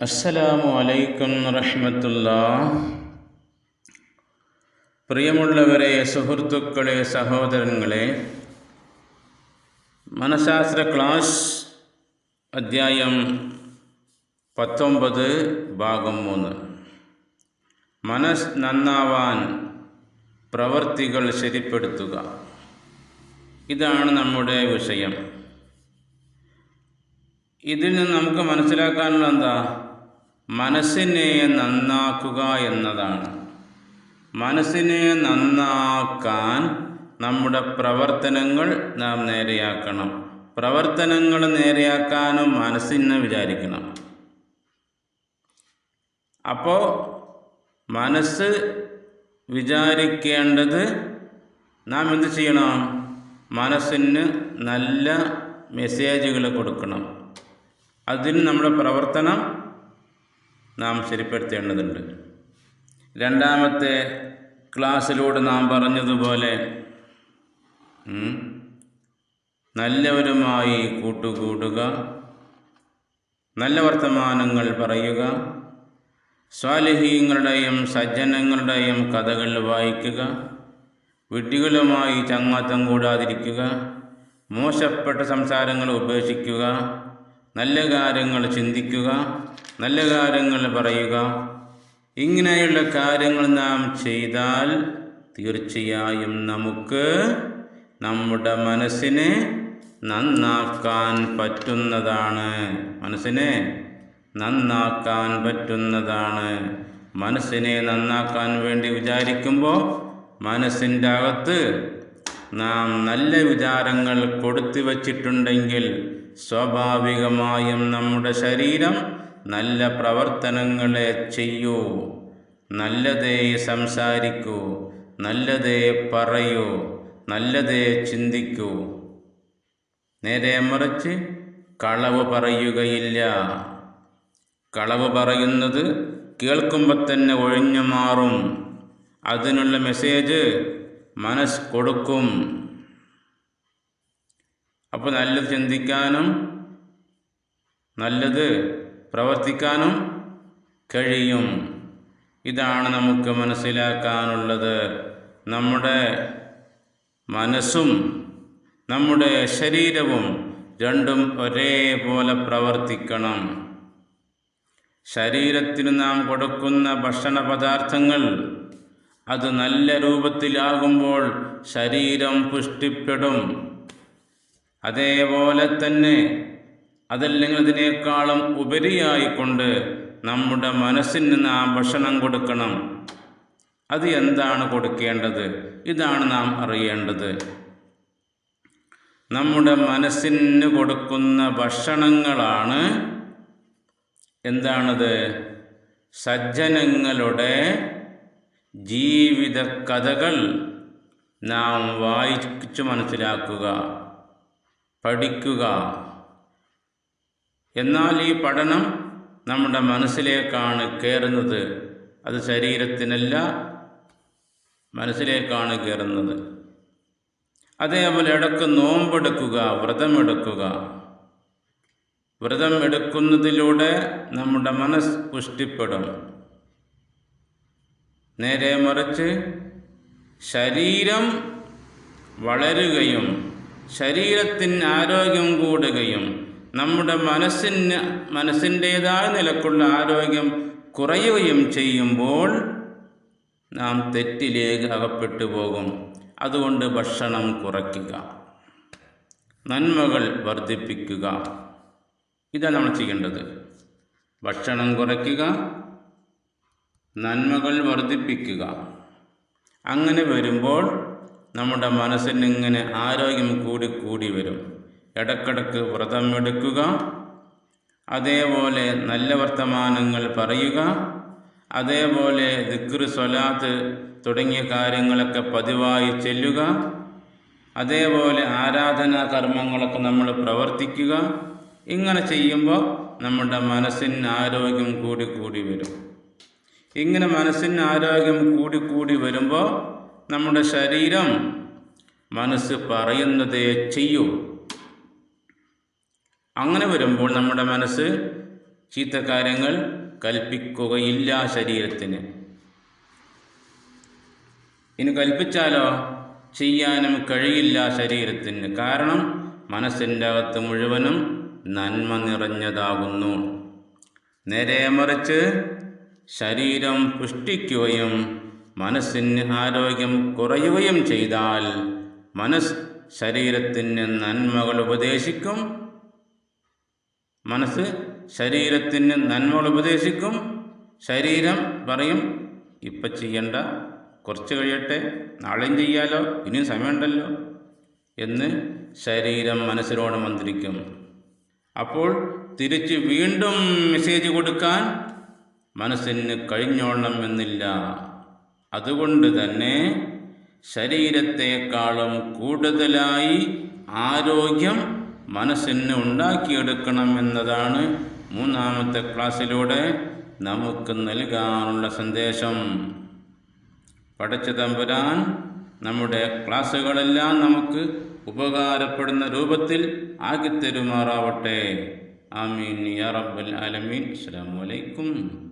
അസ്സലാമു അലൈക്കും റഹ്മത്തുള്ള. പ്രിയമുള്ളവരെ സുഹൃത്തുക്കളെ സഹോദരങ്ങളെ മനഃശാസ്ത്ര ക്ലാസ് അദ്ധ്യായം പത്തൊമ്പത് ഭാഗം മൂന്ന്. മനസ് നന്നാവാൻ പ്രവർത്തികൾ ശരിപ്പെടുത്തുക. ഇതാണ് നമ്മുടെ വിഷയം. ഇതിൽ നിന്ന് നമുക്ക് മനസ്സിലാക്കാനുള്ള എന്താ മനസ്സിനെ നന്നാക്കുക എന്നതാണ്. മനസ്സിനെ നന്നാക്കാൻ നമ്മുടെ പ്രവർത്തനങ്ങൾ നാം നേരെയാക്കണം. പ്രവർത്തനങ്ങൾ നേരെയാക്കാനും മനസ്സിനെ വിചാരിക്കണം. അപ്പോൾ മനസ്സ് വിചാരിക്കേണ്ടത് നാം എന്ത് ചെയ്യണം? മനസ്സിന് നല്ല മെസ്സേജുകൾ കൊടുക്കണം. അതിന് നമ്മുടെ പ്രവർത്തനം നാം ശരിപ്പെടുത്തേണ്ടതുണ്ട്. രണ്ടാമത്തെ ക്ലാസ്സിലൂടെ നാം പറഞ്ഞതുപോലെ നല്ലവരുമായി കൂട്ടുകൂടുക നല്ല വർത്തമാനങ്ങൾ പറയുക സ്വാലിഹീങ്ങളുടെയും സജ്ജനങ്ങളുടെയും കഥകൾ വായിക്കുക വിഡ്ഢികളുമായി ചങ്ങാത്തം കൂടാതിരിക്കുക മോശപ്പെട്ട സംസാരങ്ങൾ ഉപേക്ഷിക്കുക നല്ല കാര്യങ്ങൾ ചിന്തിക്കുക നല്ല കാര്യങ്ങൾ പറയുക. ഇങ്ങനെയുള്ള കാര്യങ്ങൾ നാം ചെയ്താൽ തീർച്ചയായും നമുക്ക് നമ്മുടെ മനസ്സിനെ നന്നാക്കാൻ പറ്റുന്നതാണ്. മനസ്സിനെ നന്നാക്കാൻ പറ്റുന്നതാണ്. മനസ്സിനെ നന്നാക്കാൻ വേണ്ടി വിചാരിക്കുമ്പോൾ മനസ്സിന്റെ അകത്ത് നാം നല്ല വിചാരങ്ങൾ കൊടുത്തു വച്ചിട്ടുണ്ടെങ്കിൽ സ്വാഭാവികമായും നമ്മുടെ ശരീരം നല്ല പ്രവർത്തനങ്ങളെ ചെയ്യൂ. നല്ലതേ സംസാരിക്കൂ. നല്ലതേ പറയൂ. നല്ലതേ ചിന്തിക്കൂ. നേരെ മറിച്ച് കളവ് പറയുകയില്ല. കളവ് പറയുന്നത് കേൾക്കുമ്പോൾ തന്നെ ഒഴിഞ്ഞു മാറും. അതിനുള്ള മെസ്സേജ് മനസ് കൊടുക്കും. അപ്പോൾ നല്ലത് ചിന്തിക്കാനും നല്ലത് പ്രവർത്തിക്കാനും കഴിയും. ഇതാണ് നമുക്ക് മനസ്സിലാക്കാനുള്ളത്. നമ്മുടെ മനസ്സും നമ്മുടെ ശരീരവും രണ്ടും ഒരേപോലെ പ്രവർത്തിക്കണം. ശരീരത്തിന് നാം കൊടുക്കുന്ന ഭക്ഷണ പദാർത്ഥങ്ങൾ അത് നല്ല രൂപത്തിലാകുമ്പോൾ ശരീരം പുഷ്ടിപ്പെടും. അതേപോലെ തന്നെ അതല്ലെങ്കിൽ അതിനേക്കാളും ഉപരിയായിക്കൊണ്ട് നമ്മുടെ മനസ്സിന് നാം ഭക്ഷണം കൊടുക്കണം. അത് എന്താണ് കൊടുക്കേണ്ടത്? ഇതാണ് നാം അറിയേണ്ടത്. നമ്മുടെ മനസ്സിന് കൊടുക്കുന്ന ഭക്ഷണങ്ങളാണ് എന്താണത്? സജ്ജനങ്ങളുടെ ജീവിത കഥകൾ നാം വായിച്ചു മനസ്സിലാക്കുക. പഠിക്കുക. എന്നാൽ ഈ പഠനം നമ്മുടെ മനസ്സിലേക്കാണ് കയറുന്നത് അത് ശരീരത്തിനല്ല മനസ്സിലേക്കാണ് കയറുന്നത് അതേപോലെ ഇടയ്ക്ക് നോമ്പെടുക്കുക വ്രതമെടുക്കുക. വ്രതം എടുക്കുന്നതിലൂടെ നമ്മുടെ മനസ്സ് പുഷ്ടിപ്പെടും. നേരെ മറിച്ച് ശരീരം വളരുകയും ശരീരത്തിന് ആരോഗ്യം കൂടുകയും നമ്മുടെ മനസ്സിന് മനസ്സിന്റേതായ നിലക്കുള്ള ആരോഗ്യം കുറയുകയും ചെയ്യുമ്പോൾ നാം തെറ്റിലേക്ക് അകപ്പെട്ടു പോകും. അതുകൊണ്ട് ഭക്ഷണം കുറയ്ക്കുക. നന്മകൾ വർദ്ധിപ്പിക്കുക. ഇതാണ് നമ്മൾ ചെയ്യേണ്ടത്. ഭക്ഷണം കുറയ്ക്കുക. നന്മകൾ വർദ്ധിപ്പിക്കുക. അങ്ങനെ വരുമ്പോൾ നമ്മുടെ മനസ്സിന് ഇങ്ങനെ ആരോഗ്യം കൂടി കൂടി വരും. ഇടക്കിടക്ക് വ്രതം എടുക്കുക. അതേപോലെ നല്ല വർത്തമാനങ്ങൾ പറയുക. അതേപോലെ ദിക്ർ സ്വലാത്ത് തുടങ്ങിയ കാര്യങ്ങളൊക്കെ പതിവായി ചെല്ലുക. അതേപോലെ ആരാധനാ കർമ്മങ്ങളൊക്കെ നമ്മൾ പ്രവർത്തിക്കുക. ഇങ്ങനെ ചെയ്യുമ്പോൾ നമ്മുടെ മനസ്സിന് ആരോഗ്യം കൂടി കൂടി വരും. ഇങ്ങനെ മനസ്സിന് ആരോഗ്യം കൂടി കൂടി വരുമ്പോൾ നമ്മുടെ ശരീരം മനസ്സ് പറയുന്നതേ ചെയ്യൂ. അങ്ങനെ വരുമ്പോൾ നമ്മുടെ മനസ്സ് ചീത്ത കാര്യങ്ങൾ കൽപ്പിക്കുകയില്ല ശരീരത്തിന്. ഇനി കൽപ്പിച്ചാലോ? ചെയ്യാനും കഴിയില്ല ശരീരത്തിന്. കാരണം മനസ്സിന്റെ അകത്ത് മുഴുവനും നന്മ നിറഞ്ഞതാകുന്നു. നേരെ മറിച്ച് ശരീരം പുഷ്ടിക്കുകയും മനസ്സിന് ആരോഗ്യം കുറയുകയും ചെയ്താൽ മനസ്സ് ശരീരത്തിന് നന്മകൾ ഉപദേശിക്കും. മനസ്സ് ശരീരത്തിന് നന്മകൾ ഉപദേശിക്കും. ശരീരം പറയും ഇപ്പം ചെയ്യണ്ട കുറച്ച് കഴിയട്ടെ നാളെയും ചെയ്യാലോ ഇനിയും സമയമുണ്ടല്ലോ എന്ന് ശരീരം മനസ്സിനോട് മന്ത്രിക്കും. അപ്പോൾ തിരിച്ച് വീണ്ടും മെസ്സേജ് കൊടുക്കാൻ മനസ്സിന് കഴിഞ്ഞോളണം എന്നില്ല. അതുകൊണ്ട് തന്നെ ശരീരത്തെക്കാളും കൂടുതലായി ആരോഗ്യം മനസ്സിന് ഉണ്ടാക്കിയെടുക്കണം എന്നതാണ് മൂന്നാമത്തെ ക്ലാസ്സിലൂടെ നമുക്ക് നൽകാനുള്ള സന്ദേശം. പഠിച്ച തമ്പുരാൻ നമ്മുടെ ക്ലാസ്സുകളെല്ലാം നമുക്ക് ഉപകാരപ്പെടുന്ന രൂപത്തിൽ ആക്കിത്തരുമാറാവട്ടെ. ആമീൻ. യാ റബ്ബൽ ആലമീൻ. അസ്സലാമു അലൈക്കും.